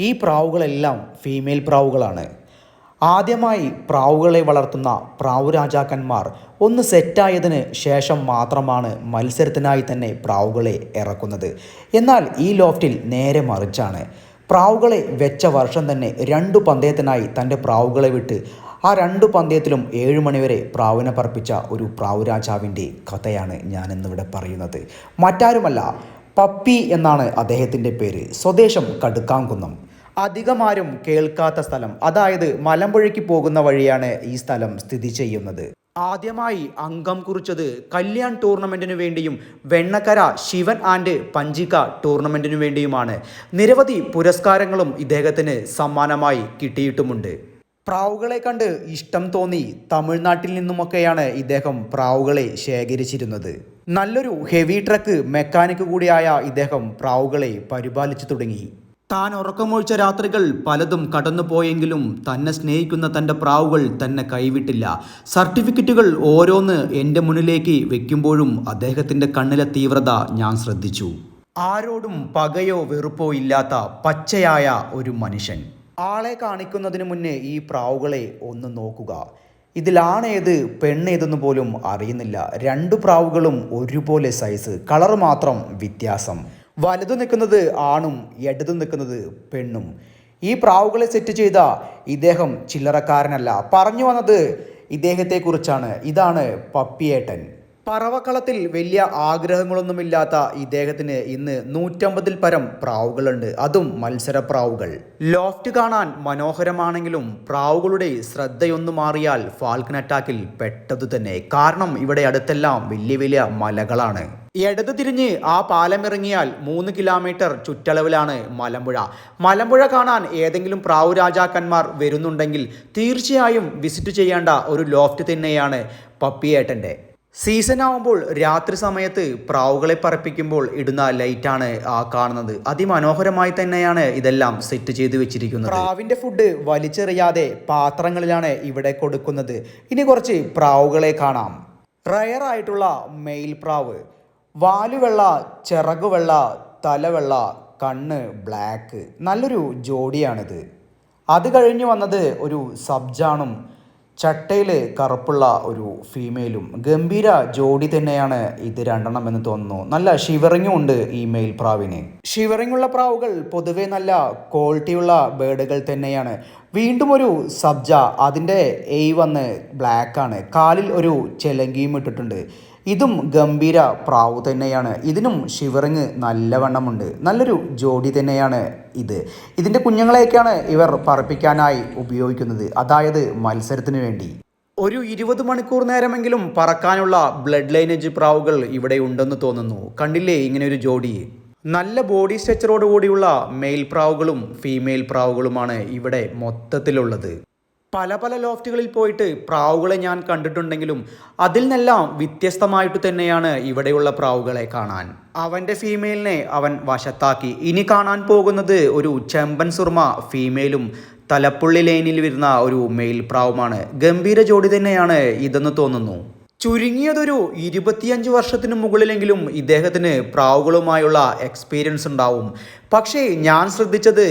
ഈ പ്രാവുകളെല്ലാം ഫീമെയിൽ പ്രാവുകളാണ്. ആദ്യമായി പ്രാവുകളെ വളർത്തുന്ന പ്രാവു രാജാക്കന്മാർ ഒന്ന് സെറ്റായതിന് ശേഷം മാത്രമാണ് മത്സരത്തിനായി തന്നെ പ്രാവുകളെ ഇറക്കുന്നത്. എന്നാൽ ഈ ലോഫ്റ്റിൽ നേരെ മറിച്ചാണ്. പ്രാവുകളെ വെച്ച വർഷം തന്നെ രണ്ടു പന്തയത്തിനായി തന്റെ പ്രാവുകളെ വിട്ട് ആ രണ്ടു പന്തയത്തിലും ഏഴ് മണിവരെ പ്രാവിനെ പറപ്പിച്ച ഒരു പ്രാവു രാജാവിന്റെ കഥയാണ് ഞാനിന്നിവിടെ പറയുന്നത്. മറ്റാരുമല്ല പപ്പി എന്നാണ് അദ്ദേഹത്തിന്റെ പേര്. സ്വദേശം കടുക്കാംകുന്നം. അധികമാരും കേൾക്കാത്ത സ്ഥലം. അതായത് മലമ്പുഴയ്ക്ക് പോകുന്ന വഴിയാണ് ഈ സ്ഥലം സ്ഥിതി ചെയ്യുന്നത്. ആദ്യമായി അംഗം കുറിച്ചത് കല്യാൺ ടൂർണമെന്റിനു വേണ്ടിയും വെണ്ണക്കര ശിവൻ ആൻഡ് പഞ്ചിക ടൂർണമെന്റിനു വേണ്ടിയുമാണ്. നിരവധി പുരസ്കാരങ്ങളും ഇദ്ദേഹത്തിന് സമ്മാനമായി കിട്ടിയിട്ടുമുണ്ട്. പ്രാവുകളെ കണ്ട് ഇഷ്ടം തോന്നി തമിഴ്നാട്ടിൽ നിന്നുമൊക്കെയാണ് ഇദ്ദേഹം പ്രാവുകളെ ശേഖരിച്ചിരുന്നത്. നല്ലൊരു ഹെവി ട്രക്ക് മെക്കാനിക് കൂടിയായ ഇദ്ദേഹം പ്രാവുകളെ പരിപാലിച്ചു തുടങ്ങി. താൻ ഉറക്കമൊഴിച്ച രാത്രികൾ പലതും കടന്നുപോയെങ്കിലും തന്നെ സ്നേഹിക്കുന്ന തന്റെ പ്രാവുകൾ തന്നെ കൈവിട്ടില്ല. സർട്ടിഫിക്കറ്റുകൾ ഓരോന്ന് എന്റെ മുന്നിലേക്ക് വെക്കുമ്പോഴും അദ്ദേഹത്തിന്റെ കണ്ണിലെ തീവ്രത ഞാൻ ശ്രദ്ധിച്ചു. ആരോടും പകയോ വെറുപ്പോ ഇല്ലാത്ത പച്ചയായ ഒരു മനുഷ്യൻ. ആളെ കാണിക്കുന്നതിന് മുന്നേ ഈ പ്രാവുകളെ ഒന്ന് നോക്കുക. ഇതിലാണേത് പെണ്ണേതെന്ന് പോലും അറിയുന്നില്ല. രണ്ടു പ്രാവുകളും ഒരുപോലെ സൈസ് കളർ മാത്രം വ്യത്യാസം. വലതു നിൽക്കുന്നത് ആണും ഇടതു നിൽക്കുന്നത് പെണ്ണും. ഈ പ്രാവുകളെ സെറ്റ് ചെയ്ത ഇദ്ദേഹം ചില്ലറക്കാരനല്ല. പറഞ്ഞു വന്നത് ഇദ്ദേഹത്തെക്കുറിച്ചാണ്. ഇതാണ് പപ്പിയേട്ടൻ. പറവക്കളത്തിൽ വലിയ ആഗ്രഹങ്ങളൊന്നുമില്ലാത്ത ഇദ്ദേഹത്തിന് ഇന്ന് നൂറ്റമ്പതിൽ പരം പ്രാവുകളുണ്ട്. അതും മത്സര പ്രാവുകൾ ലോഫ്റ്റ് കാണാൻ മനോഹരമാണെങ്കിലും പ്രാവുകളുടെ ശ്രദ്ധയൊന്നു മാറിയാൽ ഫാൽക്കൺ അറ്റാക്കിൽ പെട്ടതു തന്നെ. കാരണം ഇവിടെ അടുത്തെല്ലാം വലിയ വലിയ മലകളാണ്. ഇടത് തിരിഞ്ഞ് ആ പാലം ഇറങ്ങിയാൽ മൂന്ന് കിലോമീറ്റർ ചുറ്റളവിലാണ് മലമ്പുഴ. മലമ്പുഴ കാണാൻ ഏതെങ്കിലും പ്രാവു രാജാക്കന്മാർ വരുന്നുണ്ടെങ്കിൽ തീർച്ചയായും വിസിറ്റ് ചെയ്യേണ്ട ഒരു ലോഫ്റ്റ് തന്നെയാണ് പപ്പിയേട്ടന്റെ. സീസൺ ആവുമ്പോൾ രാത്രി സമയത്ത് പ്രാവുകളെ പറപ്പിക്കുമ്പോൾ ഇടുന്ന ലൈറ്റാണ് ആ കാണുന്നത്. അതിമനോഹരമായി തന്നെയാണ് ഇതെല്ലാം സെറ്റ് ചെയ്ത് വെച്ചിരിക്കുന്നത്. പ്രാവിന്റെ ഫുഡ് വലിച്ചെറിയാതെ പാത്രങ്ങളിലാണ് ഇവിടെ കൊടുക്കുന്നത്. ഇനി കുറച്ച് പ്രാവുകളെ കാണാം. റയർ ആയിട്ടുള്ള മെയിൽ പ്രാവ്. വാലുവെള്ള ചിറകുവെള്ള തലവെള്ള കണ്ണ് ബ്ലാക്ക് നല്ലൊരു ജോഡിയാണിത്. അത് കഴിഞ്ഞു വന്നത് ഒരു സബ്ജാണും ചട്ടയിൽ കറുപ്പുള്ള ഒരു ഫീമെയിലും ഗംഭീര ജോഡി തന്നെയാണ് ഇത് രണ്ടെണ്ണം എന്ന് തോന്നുന്നു. നല്ല ഷിവറിങ്ങും ഉണ്ട് ഈ മെയിൽ പ്രാവിന്. ഷിവറിംഗ് ഉള്ള പ്രാവുകൾ പൊതുവെ നല്ല ക്വാളിറ്റിയുള്ള ബേഡുകൾ തന്നെയാണ്. വീണ്ടും ഒരു സബ്ജ അതിന്റെ എയ് വന്ന് ബ്ലാക്കാണ് കാലിൽ ഒരു ചെലങ്കിയും ഇട്ടിട്ടുണ്ട്. ഇതും ഗംഭീര പ്രാവ് തന്നെയാണ്. ഇതിനും ഷിവറിങ് നല്ലവണ്ണമുണ്ട്. നല്ലൊരു ജോഡി തന്നെയാണ് ഇത്. ഇതിന്റെ കുഞ്ഞുങ്ങളെയൊക്കെയാണ് ഇവർ പറപ്പിക്കാനായി ഉപയോഗിക്കുന്നത്. അതായത് മത്സരത്തിന് വേണ്ടി. ഒരു ഇരുപത് മണിക്കൂർ നേരമെങ്കിലും പറക്കാനുള്ള ബ്ലഡ് ലൈനേജ് പ്രാവുകൾ ഇവിടെ ഉണ്ടെന്ന് തോന്നുന്നു. കണ്ടില്ലേ ഇങ്ങനെ ഒരു ജോഡി? നല്ല ബോഡി സ്ട്രക്ചറോടുകൂടിയുള്ള മെയിൽ പ്രാവുകളും ഫീമെയിൽ പ്രാവുകളുമാണ് ഇവിടെ മൊത്തത്തിലുള്ളത്. പല പല ലോഫ്റ്റുകളിൽ പോയിട്ട് പ്രാവുകളെ ഞാൻ കണ്ടിട്ടുണ്ടെങ്കിലും അതിൽ നിന്നെല്ലാം വ്യത്യസ്തമായിട്ട് തന്നെയാണ് ഇവിടെയുള്ള പ്രാവുകളെ കാണാൻ. അവന്റെ ഫീമെയിലിനെ അവൻ വശത്താക്കി. ഇനി കാണാൻ പോകുന്നത് ഒരു ചെമ്പൻ സുർമ ഫീമെയിലും തലപ്പുള്ളി ലൈനിൽ വരുന്ന ഒരു മെയിൽ പ്രാവുമാണ്. ഗംഭീര ജോഡി തന്നെയാണ് ഇതെന്ന് തോന്നുന്നു. ചുരുങ്ങിയതൊരു ഇരുപത്തിയഞ്ച് വർഷത്തിന് മുകളിലെങ്കിലും ഇദ്ദേഹത്തിന് പ്രാവുകളുമായുള്ള എക്സ്പീരിയൻസ് ഉണ്ടാവും. പക്ഷേ ഞാൻ ശ്രദ്ധിച്ചത്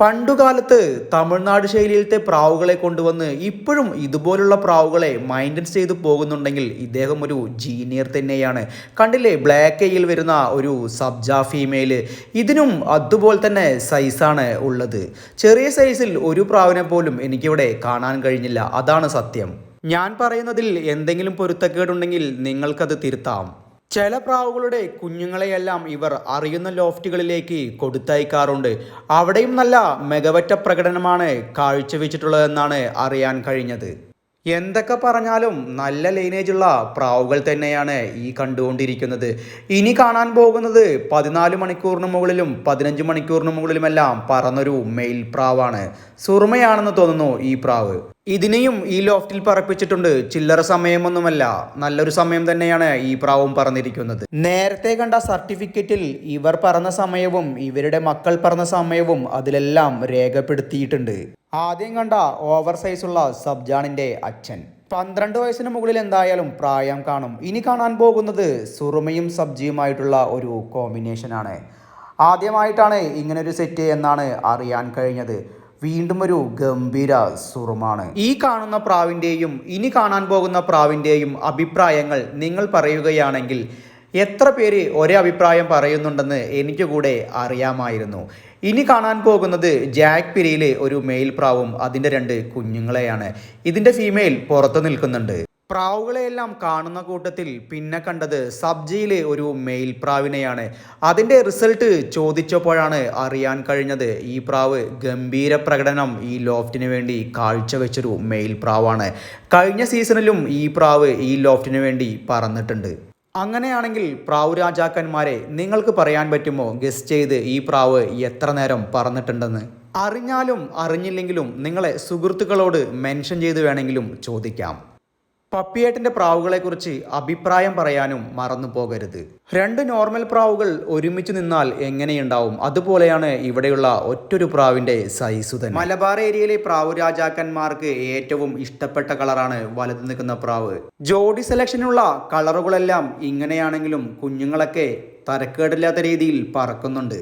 പണ്ടുകാലത്ത് തമിഴ്നാട് ശൈലിയിലത്തെ പ്രാവുകളെ കൊണ്ടുവന്ന് ഇപ്പോഴും ഇതുപോലുള്ള പ്രാവുകളെ മൈന്റൻസ് ചെയ്തു പോകുന്നുണ്ടെങ്കിൽ ഇദ്ദേഹം ഒരു ജീനിയർ തന്നെയാണ്. കണ്ടില്ലേ ബ്ലാക്ക് എയിൽ വരുന്ന ഒരു സബ്ജ ഫീമെയിൽ ഇതിനും അതുപോലെ തന്നെ സൈസാണ് ഉള്ളത്. ചെറിയ സൈസിൽ ഒരു പ്രാവിനെ പോലും എനിക്കിവിടെ കാണാൻ കഴിഞ്ഞില്ല. അതാണ് സത്യം. ഞാൻ പറയുന്നതിൽ എന്തെങ്കിലും പൊരുത്തക്കേടുണ്ടെങ്കിൽ നിങ്ങൾക്കത് തിരുത്താം. ചില പ്രാവുകളുടെ കുഞ്ഞുങ്ങളെയെല്ലാം ഇവർ അറിയുന്ന ലോഫ്റ്റുകളിലേക്ക് കൊടുത്തയക്കാറുണ്ട്. അവിടെയും നല്ല മികവറ്റ പ്രകടനമാണ് കാഴ്ചവെച്ചിട്ടുള്ളതെന്നാണ് അറിയാൻ കഴിഞ്ഞത്. എന്തൊക്കെ പറഞ്ഞാലും നല്ല ലൈനേജുള്ള പ്രാവുകൾ തന്നെയാണ് ഈ കണ്ടുകൊണ്ടിരിക്കുന്നത്. ഇനി കാണാൻ പോകുന്നത് പതിനാല് മണിക്കൂറിന് മുകളിലും പതിനഞ്ച് മണിക്കൂറിന് മുകളിലുമെല്ലാം പറന്നൊരു മെയിൽ പ്രാവാണ്. സുറുമയാണെന്ന് തോന്നുന്നു ഈ പ്രാവ്. ഇതിനെയും ഈ ലോഫ്റ്റിൽ പറപ്പിച്ചിട്ടുണ്ട്. ചില്ലറ സമയമൊന്നുമല്ല. നല്ലൊരു സമയം തന്നെയാണ് ഈ പ്രാവും പറന്നിരിക്കുന്നത്. നേരത്തെ കണ്ട സർട്ടിഫിക്കറ്റിൽ ഇവർ പറഞ്ഞ സമയവും ഇവരുടെ മക്കൾ പറഞ്ഞ സമയവും അതിലെല്ലാം രേഖപ്പെടുത്തിയിട്ടുണ്ട്. ആദ്യം കണ്ട ഓവർ സൈസുള്ള സബ്ജാണിന്റെ അച്ഛൻ. പന്ത്രണ്ട് വയസ്സിന് മുകളിൽ എന്തായാലും പ്രായം കാണും. ഇനി കാണാൻ പോകുന്നത് സുറുമയും സബ്ജിയുമായിട്ടുള്ള ഒരു കോമ്പിനേഷനാണ്. ആദ്യമായിട്ടാണ് ഇങ്ങനൊരു സെറ്റ് എന്നാണ് അറിയാൻ കഴിഞ്ഞത്. വീണ്ടും ഒരു ഗംഭീര സുറുമാണ്. ഈ കാണുന്ന പ്രാവിന്റെയും ഇനി കാണാൻ പോകുന്ന പ്രാവിന്റെയും അഭിപ്രായങ്ങൾ നിങ്ങൾ പറയുകയാണെങ്കിൽ എത്ര പേര് ഒരേ അഭിപ്രായം പറയുന്നുണ്ടെന്ന് എനിക്ക് കൂടെ അറിയാമായിരുന്നു. ഇനി കാണാൻ പോകുന്നത് ജാക്ക് പിരിയിലെ ഒരു മെയിൽ പ്രാവും അതിന്റെ രണ്ട് കുഞ്ഞുങ്ങളെയാണ്. ഇതിന്റെ ഫീമെയിൽ പുറത്ത് നിൽക്കുന്നുണ്ട്. പ്രാവുകളെയെല്ലാം കാണുന്ന കൂട്ടത്തിൽ പിന്നെ കണ്ടത് സബ്ജിയിലെ ഒരു മെയിൽ പ്രാവിനെയാണ്. അതിന്റെ റിസൾട്ട് ചോദിച്ചപ്പോഴാണ് അറിയാൻ കഴിഞ്ഞത് ഈ പ്രാവ് ഗംഭീര പ്രകടനം ഈ ലോഫ്റ്റിന് വേണ്ടി കാഴ്ചവെച്ചൊരു മെയിൽ പ്രാവാണ്. കഴിഞ്ഞ സീസണിലും ഈ പ്രാവ് ഈ ലോഫ്റ്റിന് വേണ്ടി പറന്നിട്ടുണ്ട്. അങ്ങനെയാണെങ്കിൽ പ്രാവ് രാജാക്കന്മാരെ നിങ്ങൾക്ക് പറയാൻ പറ്റുമോ? ഗസ് ചെയ്ത് ഈ പ്രാവ് എത്ര നേരം പറന്നിട്ടുണ്ടെന്ന്? അറിഞ്ഞാലും അറിഞ്ഞില്ലെങ്കിലും നിങ്ങളെ സുഹൃത്തുക്കളോട് മെൻഷൻ ചെയ്ത് വേണമെങ്കിലും ചോദിക്കാം. പപ്പിയേട്ടിന്റെ പ്രാവുകളെക്കുറിച്ച് അഭിപ്രായം പറയാനും മറന്നു പോകരുത് രണ്ട് നോർമൽ പ്രാവുകൾ ഒരുമിച്ച് നിന്നാൽ എങ്ങനെയുണ്ടാവും? അതുപോലെയാണ് ഇവിടെയുള്ള ഒറ്റൊരു പ്രാവിന്റെ സൈസു തന്നെ. മലബാർ ഏരിയയിലെ പ്രാവ് രാജാക്കന്മാർക്ക് ഏറ്റവും ഇഷ്ടപ്പെട്ട കളറാണ് വലത് നിൽക്കുന്ന പ്രാവ്. ജോഡി സെലക്ഷനുള്ള കളറുകളെല്ലാം ഇങ്ങനെയാണെങ്കിലും കുഞ്ഞുങ്ങളൊക്കെ തരക്കേടില്ലാത്ത രീതിയിൽ പറക്കുന്നുണ്ട്.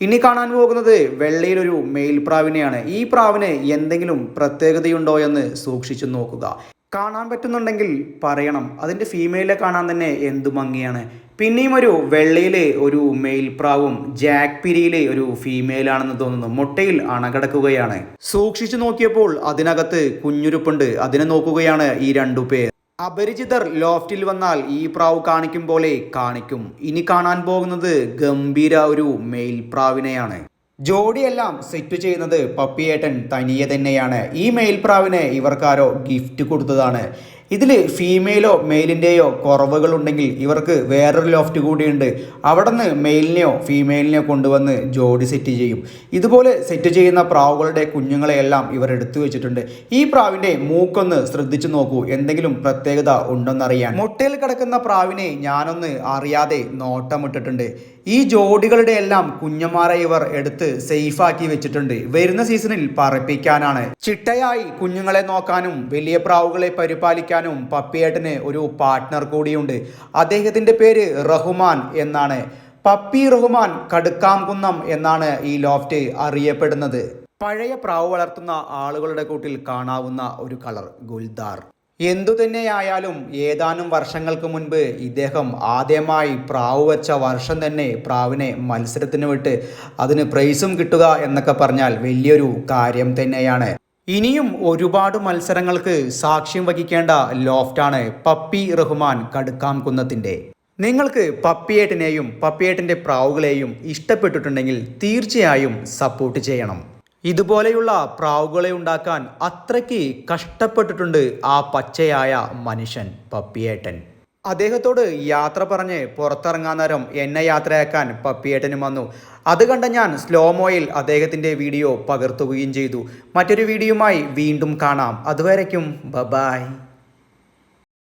ഇനി കാണാൻ പോകുന്നത് വെള്ളയിലൊരു മെയിൽ പ്രാവിനെയാണ്. ഈ പ്രാവിന് എന്തെങ്കിലും പ്രത്യേകതയുണ്ടോ എന്ന് സൂക്ഷിച്ചു നോക്കുക. കാണാൻ പറ്റുന്നുണ്ടെങ്കിൽ പറയണം. അതിന്റെ ഫീമെയിലെ കാണാൻ തന്നെ എന്തു ഭംഗിയാണ്. പിന്നെയും ഒരു വെള്ളയിലെ ഒരു മെയിൽ പ്രാവും ജാക്ക് പിരിയിലെ ഒരു ഫീമെയിലാണെന്ന് തോന്നുന്നു. മുട്ടയിൽ അണകടക്കുകയാണ്. സൂക്ഷിച്ചു നോക്കിയപ്പോൾ അതിനകത്ത് കുഞ്ഞുരുപ്പുണ്ട്. അതിനെ നോക്കുകയാണ് ഈ രണ്ടു പേർ. അപരിചിതർ ലോഫ്റ്റിൽ വന്നാൽ ഈ പ്രാവ് കാണിക്കും പോലെ കാണിക്കും. ഇനി കാണാൻ പോകുന്നത് ഗംഭീര ഒരു മെയിൽ പ്രാവിനെയാണ്. ജോഡിയെല്ലാം സെറ്റ് ചെയ്യുന്നത് പപ്പിയേട്ടൻ തനിയെ തന്നെയാണ്. ഈ മെയിൽപ്രാവിന് ഇവർക്കാരോ ഗിഫ്റ്റ് കൊടുത്തതാണ്. ഇതിൽ ഫീമെയിലോ മെയിലിന്റെയോ കുറവുകളുണ്ടെങ്കിൽ ഇവർക്ക് വേറൊരു ലോഫ്റ്റ് കൂടിയുണ്ട്. അവിടെ നിന്ന് മെയിലിനെയോ ഫീമെയിലിനെയോ കൊണ്ടുവന്ന് ജോഡി സെറ്റ് ചെയ്യും. ഇതുപോലെ സെറ്റ് ചെയ്യുന്ന പ്രാവുകളുടെ കുഞ്ഞുങ്ങളെയെല്ലാം ഇവർ എടുത്തു വെച്ചിട്ടുണ്ട്. ഈ പ്രാവിന്റെ മൂക്കൊന്ന് ശ്രദ്ധിച്ചു നോക്കൂ. എന്തെങ്കിലും പ്രത്യേകത ഉണ്ടെന്നറിയാൻ. മുട്ടയിൽ കിടക്കുന്ന പ്രാവിനെ ഞാനൊന്ന് അറിയാതെ നോട്ടമിട്ടിട്ടുണ്ട്. ഈ ജോഡികളുടെ എല്ലാം കുഞ്ഞുമാരെ ഇവർ എടുത്ത് സേഫാക്കി വെച്ചിട്ടുണ്ട്. വരുന്ന സീസണിൽ പറപ്പിക്കാനാണ് ചിട്ടയായി കുഞ്ഞുങ്ങളെ നോക്കാനും വലിയ പ്രാവുകളെ പരിപാലിക്കാനും പപ്പിയേട്ടന് ഒരു പാർട്ട്ണർ കൂടിയുണ്ട്. അദ്ദേഹത്തിന്റെ പേര് റഹ്മാൻ എന്നാണ്. പപ്പി റഹ്മാൻ കടുക്കാംകുന്നം എന്നാണ് ഈ ലോഫ്റ്റ് അറിയപ്പെടുന്നത്. പഴയ പ്രാവ് വളർത്തുന്ന ആളുകളുടെ കൂട്ടിൽ കാണാവുന്ന ഒരു കളർ ഗുൽദാർ. എന്തു തന്നെയായാലും ഏതാനും വർഷങ്ങൾക്ക് മുൻപ് ഇദ്ദേഹം ആദ്യമായി പ്രാവ് വെച്ച വർഷം തന്നെ പ്രാവിനെ മത്സരത്തിന് വിട്ട് അതിന് പ്രൈസും കിട്ടുക എന്നൊക്കെ പറഞ്ഞാൽ വലിയൊരു കാര്യം തന്നെയാണ്. ഇനിയും ഒരുപാട് മത്സരങ്ങൾക്ക് സാക്ഷ്യം വഹിക്കേണ്ട ലോഫ്റ്റാണ് പപ്പി റഹ്മാൻ കടുക്കാം കുന്നത്തിന്റെ നിങ്ങൾക്ക് പപ്പിയേട്ടിനെയും പപ്പിയേട്ടിന്റെ പ്രാവുകളെയും ഇഷ്ടപ്പെട്ടിട്ടുണ്ടെങ്കിൽ തീർച്ചയായും സപ്പോർട്ട് ചെയ്യണം. ഇതുപോലെയുള്ള പ്രാവുകളെ ഉണ്ടാക്കാൻ അത്രയ്ക്ക് കഷ്ടപ്പെട്ടിട്ടുണ്ട് ആ പച്ചയായ മനുഷ്യൻ പപ്പിയേട്ടൻ. അദ്ദേഹത്തോട് യാത്ര പറഞ്ഞ് പുറത്തിറങ്ങാൻ നേരം എന്നെ യാത്രയാക്കാൻ പപ്പിയേട്ടനും വന്നു. അത് കണ്ട ഞാൻ സ്ലോമോയിൽ അദ്ദേഹത്തിന്റെ വീഡിയോ പകർത്തുകയും ചെയ്തു. മറ്റൊരു വീഡിയോയുമായി വീണ്ടും കാണാം. അതുവരയ്ക്കും ബബായ്